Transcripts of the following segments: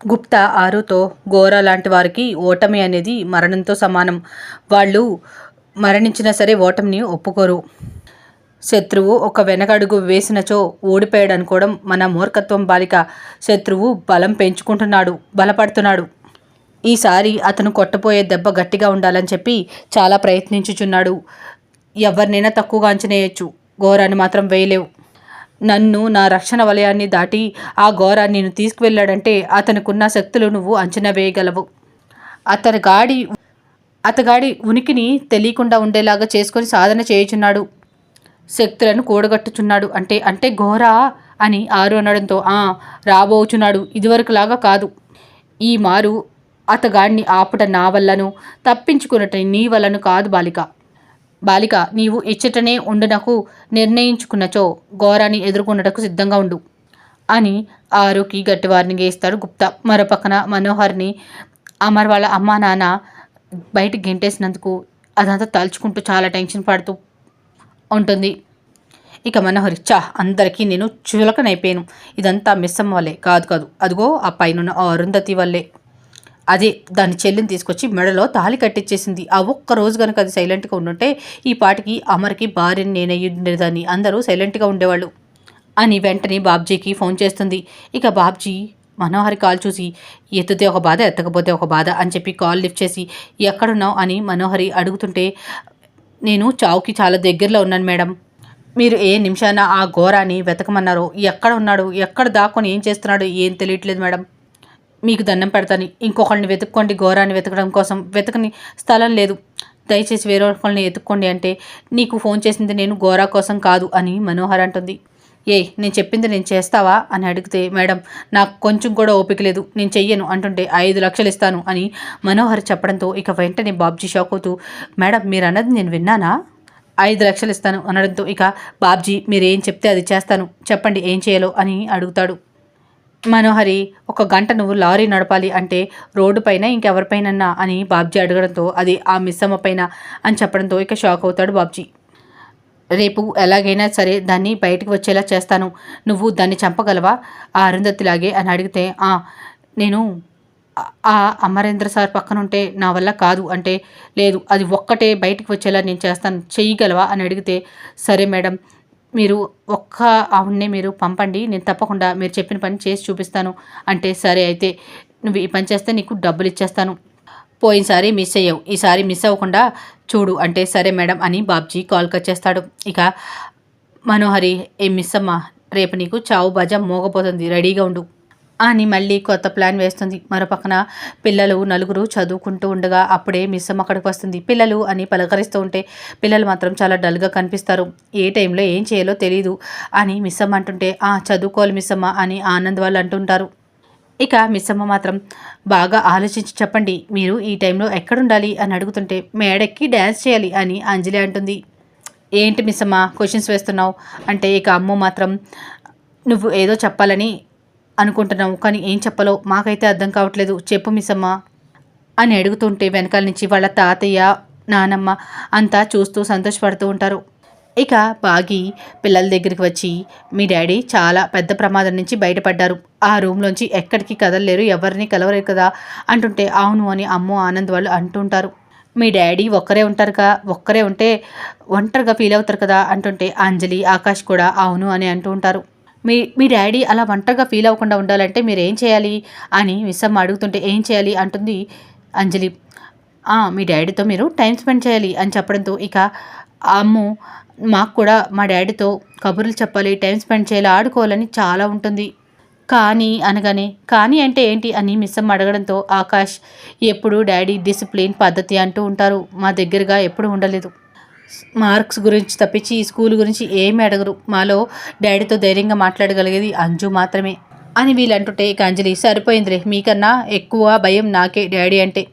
గుప్తా ఆరుతో గోరా లాంటి వారికి ఓటమి అనేది మరణంతో సమానం. వాళ్ళు మరణించినా సరే ఓటమిని ఒప్పుకోరు. శత్రువు ఒక వెనకడుగు వేసినచో ఓడిపోయాడు అనుకోవడం మన మూర్ఖత్వం బాలిక. శత్రువు బలం పెంచుకుంటున్నాడు బలపడుతున్నాడు. ఈసారి అతను కొట్టపోయే దెబ్బ గట్టిగా ఉండాలని చెప్పి చాలా ప్రయత్నించుచున్నాడు. ఎవరినైనా తక్కువగా అంచనేయచ్చు ఘోరాన్ని మాత్రం వేయలేవు. నన్ను నా రక్షణ వలయాన్ని దాటి ఆ ఘోరాన్ని నేను తీసుకువెళ్ళాడంటే అతనికున్న శక్తులు నువ్వు అంచనా వేయగలవు. అతని గాడి అతగాడి ఉనికిని తెలియకుండా ఉండేలాగా చేసుకొని సాధన చేయుచున్నాడు. శక్తులను కూడగట్టుచున్నాడు. అంటే అంటే ఘోరా అని ఆరు అనడంతో ఆ రాబోచున్నాడు. ఇదివరకులాగా కాదు. ఈ మారు అతగాడిని ఆపుట నా వల్లను తప్పించుకున్నట నీ వల్లను కాదు బాలిక. బాలిక నీవు ఇచ్చటనే ఉండునకు నిర్ణయించుకున్నచో ఘోరాన్ని ఎదుర్కొన్నటకు సిద్ధంగా ఉండు. అని ఆరుకి గట్టి వార్నింగ్ ఇస్తాడు గుప్తా. మరోపక్కన మనోహర్ని అమర్ వాళ్ళ అమ్మా నాన్న బయట గెంటేసినందుకు అదంతా తలుచుకుంటూ చాలా టెన్షన్ పడుతూ ఉంటుంది. ఇక మనోహరి చా అందరికీ నేను చులకనైపోయాను. ఇదంతా మిస్సమ్మ వల్లే కాదు కాదు. అదిగో ఆ పైన అరుంధతి వల్లే. అదే దాని చెల్లిని తీసుకొచ్చి మెడలో తాళి కట్టించేసింది ఆ ఒక్క రోజు కనుక అది సైలెంట్గా ఉండుంటే ఈ పాటికి అమర్కి భార్యని నేనయ్యి ఉండేదని అందరూ సైలెంట్గా ఉండేవాళ్ళు. అని వెంటనే బాబ్జీకి ఫోన్ చేస్తుంది. ఇక బాబ్జీ మనోహరి కాల్ చూసి ఎత్తితే ఒక బాధ ఎత్తకపోతే ఒక బాధ అని చెప్పి కాల్ లిఫ్ట్ చేసి ఎక్కడున్నావు? అని మనోహరి అడుగుతుంటే నేను చావుకి చాలా దగ్గరలో ఉన్నాను మేడం. మీరు ఏ నిమిషాన ఆ ఘోరాన్ని వెతకమన్నారో ఎక్కడ ఉన్నాడు ఎక్కడ దాక్కొని ఏం చేస్తున్నాడు ఏం తెలియట్లేదు మేడం. మీకు దండం పెడతాను. ఇంకొకరిని వెతుక్కోండి ఘోరాన్ని వెతకడం కోసం. వెతకని స్థలం లేదు. దయచేసి వేరే ఒకళ్ళని వెతుక్కోండి అంటే నీకు ఫోన్ చేసింది నేను ఘోరా కోసం కాదు అని మనోహర్ అంటుంది. ఏ నేను చెప్పింది నేను చేస్తావా అని అడిగితే మేడం నాకు కొంచెం కూడా ఓపిక లేదు. నేను చెయ్యను అంటుంటే ఐదు లక్షలు ఇస్తాను అని మనోహర్ చెప్పడంతో ఇక వెంటనే బాబ్జీ షాక్ అవుతూ మేడం మీరు అన్నది నేను విన్నానా? ఐదు లక్షలు ఇస్తాను అనడంతో ఇక బాబ్జీ మీరేం చెప్తే అది చేస్తాను. చెప్పండి ఏం చేయాలో అని అడుగుతాడు. మనోహరి ఒక గంట నువ్వు లారీ నడపాలి అంటే రోడ్డు పైన ఇంకెవరిపైనన్నా అని బాబ్జీ అడగడంతో అది ఆ మిస్సమ్మ పైన అని చెప్పడంతో ఇక షాక్ అవుతాడు బాబ్జీ. రేపు ఎలాగైనా సరే దాన్ని బయటకు వచ్చేలా చేస్తాను. నువ్వు దాన్ని చంపగలవా? ఆ అరుంధతిలాగే అని అడిగితే నేను ఆ అమరేంద్ర సార్ పక్కన ఉంటే నా వల్ల కాదు అంటే లేదు అది ఒక్కటే బయటకు వచ్చేలా నేను చేస్తాను. చేయగలవా అని అడిగితే సరే మేడం మీరు ఒక్క ఆవిడనే మీరు పంపండి నేను తప్పకుండా మీరు చెప్పిన పని చేసి చూపిస్తాను. అంటే సరే అయితే నువ్వు ఈ పని చేస్తే నీకు డబ్బులు ఇచ్చేస్తాను. పోయినసారి మిస్ అయ్యావు. ఈసారి మిస్ అవ్వకుండా చూడు. అంటే సరే మేడం అని బాబ్జీ కాల్ కట్ చేస్తాడు. ఇక మనోహరి ఏ మిస్ అమ్మా రేపు నీకు చావు బజా మోగపోతుంది. రెడీగా ఉండు. అని మళ్ళీ కొత్త ప్లాన్ వేస్తుంది. మరోపక్కన పిల్లలు నలుగురు చదువుకుంటూ ఉండగా అప్పుడే మిస్సమ్మ అక్కడికి వస్తుంది. పిల్లలు అని పలకరిస్తూ ఉంటే పిల్లలు మాత్రం చాలా డల్గా కనిపిస్తారు. ఏ టైంలో ఏం చేయాలో తెలియదు అని మిస్సమ్మ అంటుంటే ఆ చదువుకోవాలి మిస్సమ్మ అని ఆనంద్ వాళ్ళు అంటుంటారు. ఇక మిస్సమ్మ మాత్రం బాగా ఆలోచించి చెప్పండి. మీరు ఈ టైంలో ఎక్కడుండాలి? అని అడుగుతుంటే మేడెక్కి డ్యాన్స్ చేయాలి అని అంజలి అంటుంది. ఏంటి మిస్సమ్మ క్వశ్చన్స్ వేస్తున్నావు? అంటే ఇక అమ్మ మాత్రం నువ్వు ఏదో చెప్పాలని అనుకుంటున్నాం కానీ ఏం చెప్పలో? మాకైతే అర్థం కావట్లేదు. చెప్పు మిసమ్మ అని అడుగుతుంటే వెనకాల నుంచి వాళ్ళ తాతయ్య నానమ్మ అంతా చూస్తూ సంతోషపడుతూ ఉంటారు. ఇక బాగి పిల్లల దగ్గరికి వచ్చి మీ డాడీ చాలా పెద్ద ప్రమాదం నుంచి బయటపడ్డారు. ఆ రూమ్లోంచి ఎక్కడికి కదలలేరు ఎవరిని కలవలేరు కదా అంటుంటే అవును అని అమ్మో ఆనంద్ వాళ్ళు అంటుంటారు మీ డాడీ ఒక్కరే ఉంటారుగా? ఒక్కరే ఉంటే ఒంటరిగా ఫీల్ అవుతారు కదా అంటుంటే అంజలి ఆకాష్ కూడా అవును అని అంటూ ఉంటారు. మీ మీ డాడీ అలా ఒంటరిగా ఫీల్ అవ్వకుండా ఉండాలంటే మీరు ఏం చేయాలి? అని మిస్సమ్మ అడుగుతుంటే ఏం చేయాలి? అంటుంది అంజలి. మీ డాడీతో మీరు టైం స్పెండ్ చేయాలి అని చెప్పడంతో ఇక అమ్ము మాకు కూడా మా డాడీతో కబుర్లు చెప్పాలి టైం స్పెండ్ చేయాలి ఆడుకోవాలని చాలా ఉంటుంది. కానీ అనగానే కానీ అంటే ఏంటి అని మిస్సమ్మ అడగడంతో ఆకాష్ ఎప్పుడు డాడీ డిసిప్లిన్ పద్ధతి అంటూ ఉంటారు. మా దగ్గరగా ఎప్పుడు ఉండలేదు. మార్క్స్ గురించి తప్పించి ఈ స్కూల్ గురించి ఏమి అడగరు. మాలో డాడీతో ధైర్యంగా మాట్లాడగలిగేది అంజు మాత్రమే. అని వీళ్ళంటుంటే ఇక అంజలి సరిపోయిందిరే మీకన్నా ఎక్కువ భయం నాకే డాడీ అంటే.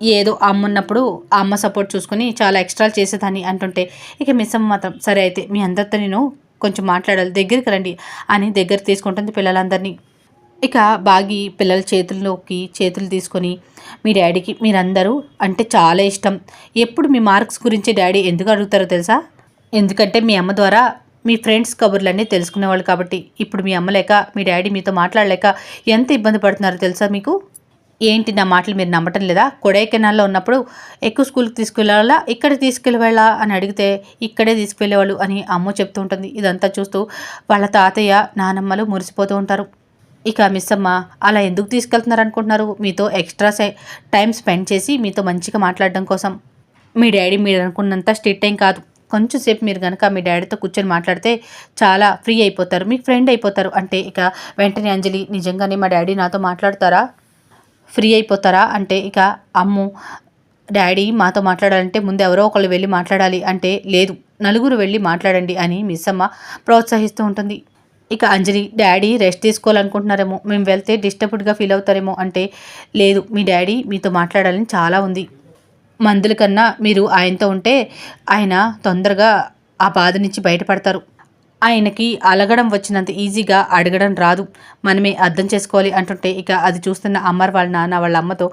ఏదో అమ్మున్నప్పుడు ఆ అమ్మ సపోర్ట్ చూసుకుని చాలా ఎక్స్ట్రాలు చేసేదాన్ని అంటుంటే ఇక మిస్ అమ్మ మాత్రం సరే అయితే మీ అందరితో నేను కొంచెం మాట్లాడాలి దగ్గరికి రండి అని దగ్గర తీసుకుంటుంది పిల్లలందరినీ. ఇక బాగి పిల్లల చేతుల్లోకి చేతులు తీసుకొని మీ డాడీకి మీరందరూ అంటే చాలా ఇష్టం. ఎప్పుడు మీ మార్క్స్ గురించి డాడీ ఎందుకు అడుగుతారో తెలుసా? ఎందుకంటే మీ అమ్మ ద్వారా మీ ఫ్రెండ్స్ కబుర్లన్నీ తెలుసుకునేవాళ్ళు కాబట్టి. ఇప్పుడు మీ అమ్మ లేక మీ డాడీ మీతో మాట్లాడలేక ఎంత ఇబ్బంది పడుతున్నారో తెలుసా మీకు? ఏంటి నా మాటలు మీరు నమ్మటం లేదా? కొడైకెనాల్లో ఉన్నప్పుడు ఎక్కువ స్కూల్కి తీసుకెళ్ళాలా? ఇక్కడ తీసుకెళ్ళాలా అని అడిగితే ఇక్కడే తీసుకువెళ్ళేవాళ్ళు అని అమ్మ చెప్తూ ఉంటుంది. ఇదంతా చూస్తూ వాళ్ళ తాతయ్య నానమ్మలు మురిసిపోతూ ఉంటారు. ఇక మిస్ అమ్మ అలా ఎందుకు తీసుకెళ్తున్నారు అనుకుంటున్నారు మీతో ఎక్స్ట్రా టైం స్పెండ్ చేసి మీతో మంచిగా మాట్లాడడం కోసం. మీ డాడీ మీరు అనుకున్నంత స్ట్రిక్ట్ ఏం కాదు. కొంచెం సేపు మీరు కనుక మీ డాడీతో కూర్చొని మాట్లాడితే చాలా ఫ్రీ అయిపోతారు. మీకు ఫ్రెండ్ అయిపోతారు. అంటే ఇక వెంటనే అంజలి నిజంగానే మా డాడీ నాతో మాట్లాడతారా? ఫ్రీ అయిపోతారా? అంటే ఇక అమ్ము డాడీ మాతో మాట్లాడాలంటే ముందు ఎవరో ఒకళ్ళు వెళ్ళి మాట్లాడాలి. అంటే లేదు నలుగురు వెళ్ళి మాట్లాడండి అని మిస్ అమ్మ ప్రోత్సహిస్తూ ఉంటుంది. ఇక అంజలి డాడీ రెస్ట్ తీసుకోవాలనుకుంటున్నారేమో. మేము వెళ్తే డిస్టర్బ్డ్గా ఫీల్ అవుతారేమో. అంటే లేదు మీ డాడీ మీతో మాట్లాడాలని చాలా ఉంది. మందుల కన్నా మీరు ఆయనతో ఉంటే ఆయన తొందరగా ఆ బాధ నుంచి బయటపడతారు. ఆయనకి అలగడం వచ్చినంత ఈజీగా అడగడం రాదు. మనమే అర్థం చేసుకోవాలి. అంటుంటే ఇక అది చూస్తున్న అమ్మర్ వాళ్ళ నాన్న వాళ్ళ అమ్మతో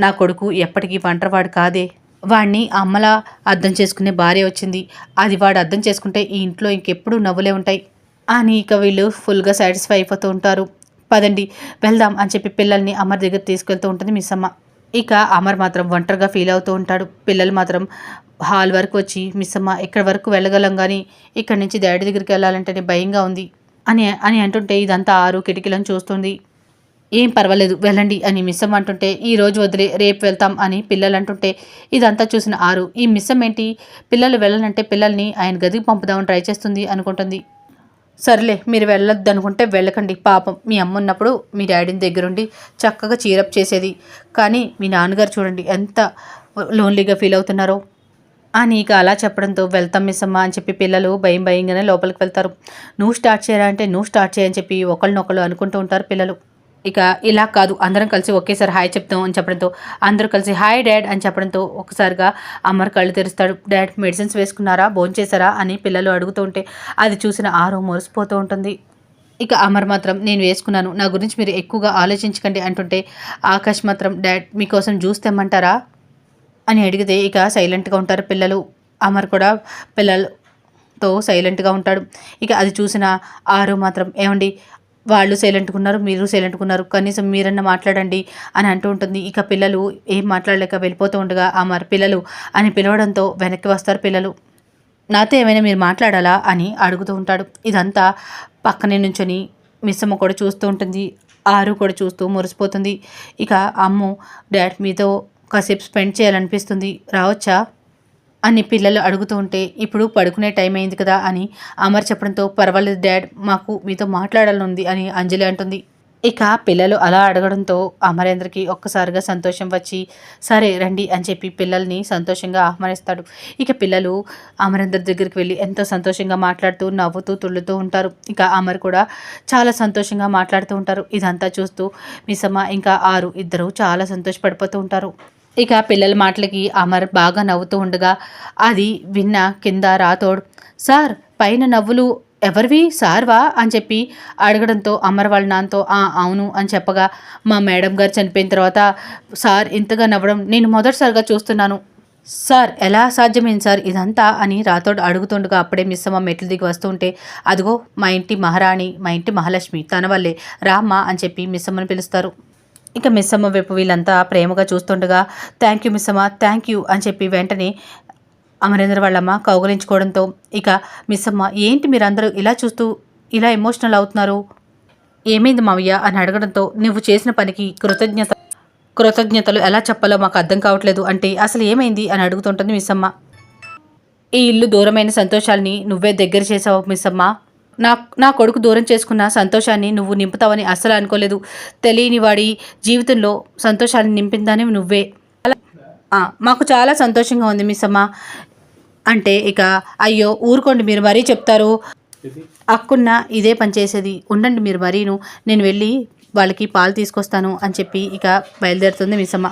నా కొడుకు ఎప్పటికీ వంటరవాడు కాదే. వాడిని అమ్మలా అర్థం చేసుకునే భార్య వచ్చింది. అది వాడు అర్థం చేసుకుంటే ఈ ఇంట్లో ఇంకెప్పుడు నవ్వులే ఉంటాయి. అని ఇక వీళ్ళు ఫుల్గా సాటిస్ఫై అయిపోతూ ఉంటారు. పదండి వెళ్దాం అని చెప్పి పిల్లల్ని అమర్ దగ్గర తీసుకెళ్తూ ఉంటుంది మిస్ అమ్మ ఇక అమర్ మాత్రం ఒంటరిగా ఫీల్ అవుతూ ఉంటాడు. పిల్లలు మాత్రం హాల్ వరకు వచ్చి మిస్ అమ్మ ఎక్కడి వరకు వెళ్ళగలం కానీ ఇక్కడి నుంచి డాడీ దగ్గరికి వెళ్ళాలంటేనే భయంగా ఉంది అని అని అంటుంటే ఇదంతా ఆరు కిటికీలను చూస్తుంది. ఏం పర్వాలేదు వెళ్ళండి అని మిస్సమ్మ అంటుంటే ఈ రోజు వదిలే రేపు వెళ్తాం అని పిల్లలు అంటుంటే ఇదంతా చూసిన ఆరు. ఈ మిస్సం ఏంటి? పిల్లలు వెళ్ళాలంటే పిల్లల్ని ఆయన గదికి పంపుదామని ట్రై చేస్తుంది అనుకుంటుంది. సర్లే మీరు వెళ్ళొద్దు అనుకుంటే వెళ్ళకండి. పాపం మీ అమ్మ ఉన్నప్పుడు మీ డాడీని దగ్గరుండి చక్కగా చీరప్ చేసేది. కానీ మీ నాన్నగారు చూడండి ఎంత లోన్లీగా ఫీల్ అవుతున్నారో. అని ఇక అలా చెప్పడంతో వెళ్తాం మిస్ అమ్మ అని చెప్పి పిల్లలు భయం భయంగానే లోపలికి వెళ్తారు. నువ్వు స్టార్ట్ చేయరా అంటే నువ్వు స్టార్ట్ చేయని చెప్పి ఒకళ్ళనొకళ్ళు అనుకుంటూ ఉంటారు పిల్లలు. ఇక ఇలా కాదు అందరం కలిసి ఒకేసారి హాయ్ చెప్తాం అని చెప్పడంతో అందరూ కలిసి హాయ్ డాడ్ అని చెప్పడంతో ఒకసారిగా అమర్ కళ్ళు తెరుస్తాడు. డాడ్ మెడిసిన్స్ వేసుకున్నారా? భోంచేశారా అని పిల్లలు అడుగుతూ ఉంటే అది చూసిన ఆరో మురిసిపోతూ ఉంటుంది. ఇక అమర్ మాత్రం నేను వేసుకున్నాను. నా గురించి మీరు ఎక్కువగా ఆలోచించకండి అంటుంటే ఆకాష్ మాత్రం డాడ్ మీకోసం జ్యూస్ తెమ్మంటారా? అని అడిగితే ఇక సైలెంట్గా ఉంటారు పిల్లలు. అమర్ కూడా పిల్లలతో సైలెంట్గా ఉంటాడు. ఇక అది చూసిన ఆరు మాత్రం ఏమండి వాళ్ళు సైలెంట్గా ఉన్నారు మీరు సైలెంట్గా ఉన్నారు కనీసం మీరన్నా మాట్లాడండి అని అంటూ ఉంటుంది. ఇక పిల్లలు ఏం మాట్లాడలేక వెళ్ళిపోతూ ఉండగా ఆ మరి పిల్లలు అని పిలవడంతో వెనక్కి వస్తారు పిల్లలు. నాతో ఏమైనా మీరు మాట్లాడాలా? అని అడుగుతూ ఉంటాడు. ఇదంతా పక్కనే నుంచొని మిస్సమ్మ కూడా చూస్తూ ఉంటుంది. ఆరు కూడా చూస్తూ మురిసిపోతుంది. ఇక అమ్ము డాడ్ మీతో కాసేపు స్పెండ్ చేయాలనిపిస్తుంది. రావచ్చా? అని పిల్లలు అడుగుతూ ఉంటే ఇప్పుడు పడుకునే టైం అయింది కదా అని అమర్ చెప్పడంతో పర్వాలేదు డాడ్ మాకు మీతో మాట్లాడాలనుంది అని అంజలి అంటుంది. ఇక పిల్లలు అలా అడగడంతో అమరేంద్రకి ఒక్కసారిగా సంతోషం వచ్చి సరే రండి అని చెప్పి పిల్లల్ని సంతోషంగా ఆహ్వానిస్తాడు. ఇక పిల్లలు అమరేంద్ర దగ్గరికి వెళ్ళి ఎంతో సంతోషంగా మాట్లాడుతూ నవ్వుతూ తుళ్ళుతూ ఉంటారు. ఇక అమర్ కూడా చాలా సంతోషంగా మాట్లాడుతూ ఉంటారు. ఇదంతా చూస్తూ మిసమ్మ ఇంకా ఆరు ఇద్దరు చాలా సంతోషపడిపోతూ ఉంటారు. ఇక పిల్లల మాటలకి అమర్ బాగా నవ్వుతూ ఉండగా అది విన్న కింద రాతోడు సార్ పైన నవ్వులు ఎవరివి? సార్వా? అని చెప్పి అడగడంతో అమర్ వాళ్ళ నాన్నతో "ఆ, అవును అని చెప్పగా మా మేడం గారు చనిపోయిన తర్వాత సార్ ఇంతగా నవ్వడం నేను మొదటిసారిగా చూస్తున్నాను. సార్ ఎలా సాధ్యమైంది సార్ ఇదంతా? అని రాతోడు అడుగుతుండగా అప్పుడే మిస్సమ్మ మెట్లు దిగి వస్తుంటే అదిగో మా ఇంటి మహారాణి మా ఇంటి మహాలక్ష్మి తన వల్లే రామ్మ అని చెప్పి మిస్సమ్మని పిలుస్తారు. ఇక మిస్సమ్మ వైపు వీళ్ళంతా ప్రేమగా చూస్తుండగా thank you Missamma thank you అని చెప్పి వెంటనే అమరేంద్ర వాళ్ళమ్మ కౌగలించుకోవడంతో ఇక మిస్సమ్మ ఏంటి మీరందరూ ఇలా చూస్తూ ఇలా ఎమోషనల్ అవుతున్నారు? ఏమైంది మావయ్య? అని అడగడంతో నువ్వు చేసిన పనికి కృతజ్ఞత కృతజ్ఞతలు ఎలా చెప్పాలో మాకు అర్థం కావట్లేదు అంటే అసలు ఏమైంది? అని అడుగుతుంటుంది మిస్సమ్మ. ఈ ఇల్లు దూరమైన సంతోషాల్ని నువ్వే దగ్గర చేసావు మిస్సమ్మ. నా నా కొడుకు దూరం చేసుకున్న సంతోషాన్ని నువ్వు నింపుతావని అస్సలు అనుకోలేదు. తెలియని వాడి జీవితంలో సంతోషాన్ని నింపిందని నువ్వే. అలా మాకు చాలా సంతోషంగా ఉంది మిస్ అమ్మ అంటే ఇక అయ్యో ఊరుకోండి మీరు మరీ చెప్తారు. అక్కున్న ఇదే పని చేసేది. ఉండండి మీరు మరీను. నేను వెళ్ళి వాళ్ళకి పాలు తీసుకొస్తాను అని చెప్పి ఇక బయలుదేరుతుంది మిస్ అమ్మ